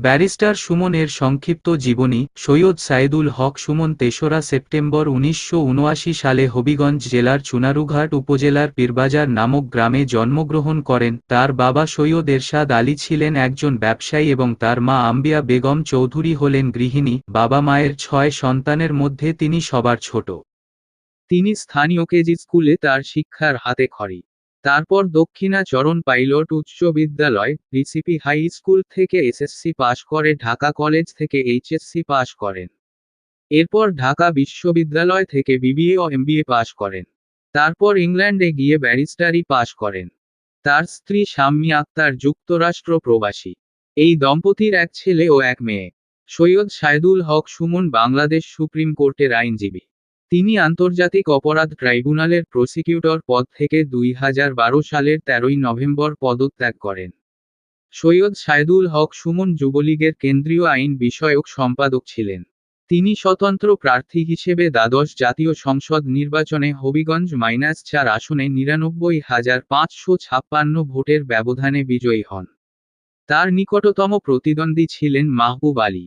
Barrister সুমনের সংক্ষিপ্ত জীবনী, সৈয়দ সাইদুল হক সুমন তেসরা সেপ্টেম্বর উনিশশো উনআশি সালে হবিগঞ্জ জেলার চুনারুঘাট উপজেলার পীরবাজার নামক গ্রামে জন্মগ্রহণ করেন। তার বাবা সৈয়দ এরশাদ আলী ছিলেন একজন ব্যবসায়ী এবং তার মা আম্বিয়া বেগম চৌধুরী হলেন গৃহিণী। বাবা মায়ের ছয় সন্তানের মধ্যে তিনি সবার ছোট। তিনি স্থানীয় কেজি স্কুলে তার শিক্ষার হাতে খড়ি। তারপর দক্ষিণাচরণ পাইলট উচ্চ বিদ্যালয় ডিসিপি হাই স্কুল থেকে এসএসসি পাশ করে ঢাকা কলেজ থেকে এইচএসসি পাশ করেন। এরপর ঢাকা বিশ্ববিদ্যালয় থেকে বিবিএ ও এমবিএ পাশ করেন। তারপর ইংল্যান্ডে গিয়ে ব্যারিস্টারি পাশ করেন। তার স্ত্রী শাম্মী আক্তার যুক্তরাষ্ট্র প্রবাসী। এই দম্পতির এক ছেলে ও এক মেয়ে। সৈয়দ সাইদুল হক সুমন বাংলাদেশ সুপ্রিম কোর্টের আইনজীবী। তিনি আন্তর্জাতিক অপরাধ ট্রাইব্যুনালের প্রসিকিউটর পদ থেকে দুই হাজার বারো সালের তেরোই নভেম্বর পদত্যাগ করেন। সৈয়দ সাইদুল হক সুমন যুবলীগের কেন্দ্রীয় আইন বিষয়ক সম্পাদক ছিলেন। তিনি স্বতন্ত্র প্রার্থী হিসেবে দ্বাদশ জাতীয় সংসদ নির্বাচনে হবিগঞ্জ মাইনাস চার আসনে নিরানব্বই হাজার পাঁচশো ছাপ্পান্ন ভোটের ব্যবধানে বিজয়ী হন। তার নিকটতম প্রতিদ্বন্দ্বী ছিলেন মাহবুব আলী।